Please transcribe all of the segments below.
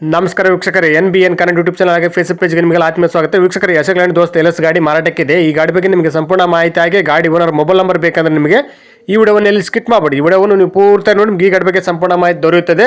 ನಮಸ್ಕಾರ ವೀಕ್ಷಕರೇ, N B N Kannada YouTube channel ಹಾಗೆ ಫೇಸ್ಬುಕ್ ಪೇಜ್ಗೆ ನಿಮಗೆ ಆತ್ಮೀಯ ಸ್ವಾಗತ. ವೀಕ್ಷಕರೇ ಯಶಗ್ಲಾಂಡ್ ದೋಸ್ತ ಎಲ್ಎಸ್ ಗಾಡಿ ಮಾರಾಟಕ್ಕಿದೆ. ಈ ಗಾಡಿ ಬಗ್ಗೆ ನಿಮಗೆ ಸಂಪೂರ್ಣ ಮಾಹಿತಿ ಆಗಿ ಗಾಡಿ ಓನರ್ ಮೊಬೈಲ್ ನಂಬರ್ ಬೇಕಂದ್ರೆ ನಿಮಗೆ ಈ ವಿಡಿಯೋವನ್ನು ಎಲ್ಲಿ ಸ್ಕಿಟ್ ಮಾಡಬೇಡಿ. ಈ ವಿಡಿಯೋವನ್ನು ನೀವು ಪೂರ್ತಿ ನೋಡಿ ಈ ಗಾಡಿ ಬಗ್ಗೆ ಸಂಪೂರ್ಣ ಮಾಹಿತಿ ದೊರೆಯುತ್ತದೆ.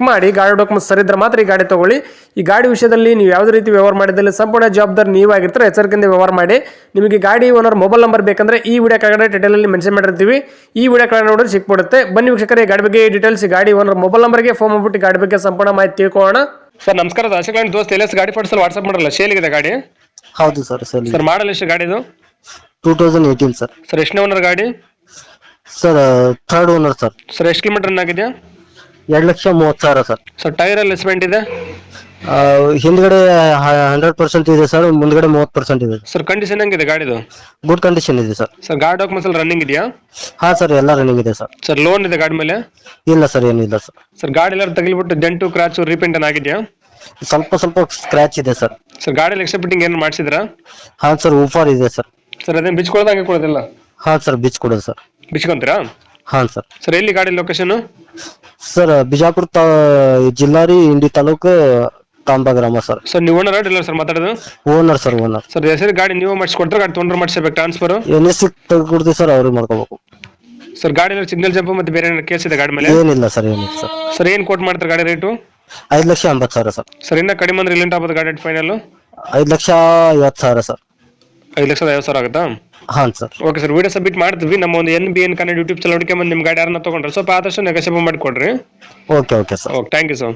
ಮಾಡಿ ಗಾಡಿ ಡಾಕ್ಯುಮೆಂಟ್ಸ್ ಸರಿದ್ರೆ ಮಾತ್ರ ಈ ಗಾಡಿ ತಗೊಳ್ಳಿ. ಈ ಗಾಡಿ ವಿಷಯದಲ್ಲಿ ನೀವು ಯಾವುದೇ ರೀತಿ ವ್ಯವಹಾರ ಮಾಡಿದಲ್ಲಿ ಸಂಪೂರ್ಣ ಜವಾಬ್ದಾರಿ ನೀವಾಗಿರ್ತಾರೆ ಎಚ್ಚರಿಕೆಯಿಂದ ವ್ಯವಹಾರ ಮಾಡಿ. ನಿಮಗೆ ಗಾಡಿ ಓನರ್ ಮೊಬೈಲ್ ನಂಬರ್ ಬೇಕಂದ್ರೆ ಈ ವಿಡಿಯೋ ಕೆಳಗಡೆ ಟೈಟಲಲ್ಲಿ ಮೆನ್ಷನ್ ಮಾಡಿರ್ತೀವಿ. ಈ ವಿಡಿಯೋ ಕೆಳಗಡೆ ನೋಡಿದ್ರೆ ಸಿಕ್ಬಿಡುತ್ತೆ. ಬನ್ನಿ ವೀಕ್ಷಕರೇ ಗಾಡಿ ಬಗ್ಗೆ ಡೀಟೇಲ್ಸ್ ಗಾಡಿ ಓನರ್ ಮೊಬೈಲ್ ನಂಬರ್ಗೆ ಫೋನ್ ಮಾಡ್ಬಿಟ್ಟು ಈ ಗಾಡಿ ಬಗ್ಗೆ ಸಂಪೂರ್ಣ ಮಾಹಿತಿ ತಿಳ್ಕೊಳ್ಳೋಣ. ಸರ್ ನಮಸ್ಕಾರ ಅಶೋಕ್ ದೋಸ್ತ್ ಎಲ್ಲ ಗಾಡಿ ಫೋಟೋಸ್ ವಾಟ್ಸಪ್ ಮಾಡಲ್ಲ ಶೇಲಿಗಿದೆ ಗಾಡಿ? ಹೌದು ಸರ್ ಸರ್ ಸರ್ ಮಾಡಲ್ ಎಷ್ಟು ಗಾಡಿದು two thousand eighteen sir. Sir ಎಷ್ಟನೇ ಓನರ್ ಗಾಡಿ? Sir third owner sir. Sir ಎಷ್ಟು ಕಿಲೋಮೀಟರ್ ಆಗಿದೆ? ಎರಡು ಲಕ್ಷ ಮೂವತ್ತು ಸಾವಿರ ಸರ್. ಸರ್ ಟೈರ್ ಅಲ್ಲಿ ಎಸ್ಪೆಂಟ್ ಇದೆ? ಆ, ಹಿಂದ್ಗಡೆ ಹಂಡ್ರೆಡ್ ಪರ್ಸೆಂಟ್ ಇದೆ ಸರ್ ಮುಂದ್ಗಡೆ ಮೂವತ್ತು ಪರ್ಸೆಂಟ್ ಇದೆ. ಸರ್ ಕಂಡೀಷನ್ ಹೆಂಗಿದೆ ಗಾಡಿದು? ಗುಡ್ ಕಂಡೀಷನ್ ಇದೆ ಸರ್. ಸರ್ ಗಾಡಿ ಡಾಕ್ಯುಮೆಂಟ್ಸ್ ಮಸಲ್ ರನ್ನಿಂಗ್ ಇದೆಯಾ? ಹಾಂ ಸರ್ ಎಲ್ಲ ರನ್ನಿಂಗ್ ಇದೆ ಸರ್. ಸರ್ ಲೋನ್ ಇದೆ ಗಾಡಿ ಮೇಲೆ? ಇಲ್ಲ ಸರ್ ಏನಿಲ್ಲ ಸರ್. ಸರ್ ಗಾಡಿ ಎಲ್ಲ ತಗಲಿಬಿಟ್ಟು ಡೆಂಟು ಕ್ರಾಚು ರೀಪೇಂಟ್ ಆಗಿದೆಯಾ? ಸ್ವಲ್ಪ ಸ್ವಲ್ಪ ಸ್ಕ್ರ್ಯಾಚ್ ಇದೆ ಸರ್. ಸರ್ ಗಾಡಿ ಎಕ್ಸ್ಟ್ರಾ ಫಿಟ್ಟಿಂಗ್ ಏನು ಮಾಡಿಸಿದ್ರಾ? ಹಾಂ ಸರ್ ಉಫಾರ್ ಇದೆ ಸರ್. ಸರ್ ಅದೇನು ಹಾಗೆ ಕೊಡೋದಿಲ್ಲ? ಹಾಂ ಸರ್ ಬಿಚ್ ಕೊಡೋದು ಸರ್. ಬಿಚ್ಕೊಂತೀರಾ? ಹಾಂ ಸರ್. ಸರ್ ಎಲ್ಲಿ ಗಾಡಿ ಲೊಕೇಶನ್ ಸರ್ ಬಿಜಾಪುರ ತಾ ಜಿಲ್ಲಾ ರೀ ಇಂಡಿ ತಾಲೂಕು ತಾಂಬ ಗ್ರಾಮ ಸರ್. ಸರ್ ನೀವು ಓನರ್ ಇಲ್ಲ ಸರ್ ಮಾತಾಡೋದು? ಓನರ್ ಸರ್ ಓನರ್ ಸರ್ ಹೆಸರು ಗಾಡಿ ನೀವು ಮಾಡಿಸ್ಕೊಡ್ತಾರೆ ಗಾಡಿ ತೊಗೊಂಡ್ರೆ ಮಾಡಿಸ್ಬೇಕು ಟ್ರಾನ್ಸ್ಫರ್ ಎನ್ ಎಸ್ ತೆಗೆದುಕೊಡ್ತೀವಿ ಸರ್ ಅವ್ರಿಗೆ ಮಾಡ್ಕೋಬೇಕು. ಸರ್ ಗಾಡಿ ಸಿಗ್ನಲ್ ಜಂಪ್ ಮತ್ತೆ ಬೇರೆ ಏನಾದ್ರು ಕೇಸ್ ಇದೆ ಗಾಡಿ ಮೇಲೆ? ಏನಿಲ್ಲ ಸರ್ ಏನಿಲ್ಲ ಸರ್. ಸರ್ ಏನು ಕೋಟ್ ಮಾಡ್ತಾರೆ ಗಾಡಿ ರೇಟು ಐದು ಲಕ್ಷ ಎಂಬತ್ತು ಸಾವಿರ ಸರ್. ಸರ್ ಇನ್ನ ಕಡಿಮೆ ಅಂದ್ರೆ ಎಲ್ಲಿಂಟ ಆಗ್ಬೋದು ಗಾಡಿ ಫೈನಲ್ ಐದು ಲಕ್ಷ ಐವತ್ತು ಸಾವಿರ ಸರ್. ಐದು ಲಕ್ಷದ ಐವತ್ತು ಸಾವಿರ ಆಗುತ್ತಾ? ಹಾಂ sir. Okay sir video submit ಮಾಡ್ತೀವಿ. ನಮ್ಮ ಒಂದು N B N Kannada YouTube channel ಹುಡುಕಿ ಬಂದು ನಿಮ್ಮ ಗಾಡಿ ಯಾರನ್ನ ತೊಗೊಂಡ್ರೆ ಸ್ವಲ್ಪ ಆದಷ್ಟು ನೆಗೋಷಿಯೇಟ್ ಮಾಡಿಕೊಡ್ರಿ. Okay okay sir okay thank you sir